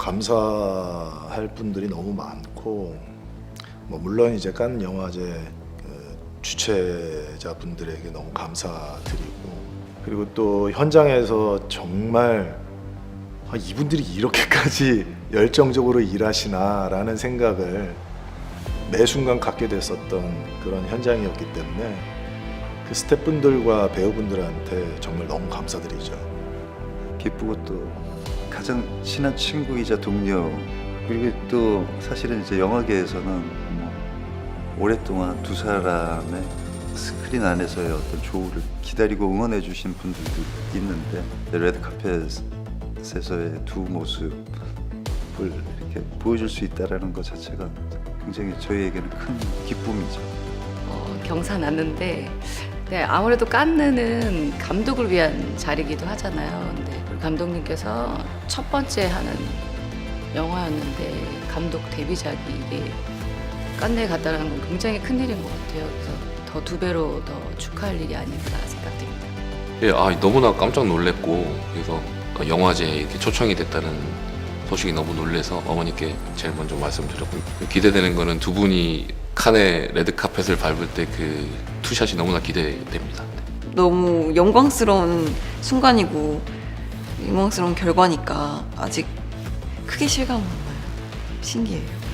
감사할 분들이 너무 많고 뭐 물론 이제 깐 영화제 그 주최자 분들에게 너무 감사드리고 그리고 또 현장에서 정말 아, 이분들이 이렇게까지 열정적으로 일하시나라는 생각을 매 순간 갖게 됐었던 그런 현장이었기 때문에 그 스태프분들과 배우분들한테 정말 너무 감사드리죠. 기쁘고 또 가장 친한 친구이자 동료 그리고 또 사실은 이제 영화계에서는 뭐 오랫동안 두 사람의 스크린 안에서의 어떤 조우를 기다리고 응원해 주신 분들도 있는데 레드카펫에서의 두 모습을 이렇게 보여줄 수 있다라는 것 자체가 굉장히 저희에게는 큰 기쁨이죠. 어, 경사났는데 네, 아무래도 깐느는 감독을 위한 자리이기도 하잖아요. 감독님께서 첫 번째 하는 영화였는데 감독 데뷔작이 이게 깐느에 갔다는 건 굉장히 큰 일인 것 같아요. 그래서 더 두 배로 더 축하할 일이 아닐까 생각됩니다. 예, 아 너무나 깜짝 놀랐고 그래서 영화제에 이렇게 초청이 됐다는 소식이 너무 놀래서 어머니께 제일 먼저 말씀드렸고 기대되는 거는 두 분이 칸의 레드 카펫을 밟을 때 그 투샷이 너무나 기대됩니다. 너무 영광스러운 순간이고 영광스러운 결과니까 아직 크게 실감은 안 나요. 신기해요.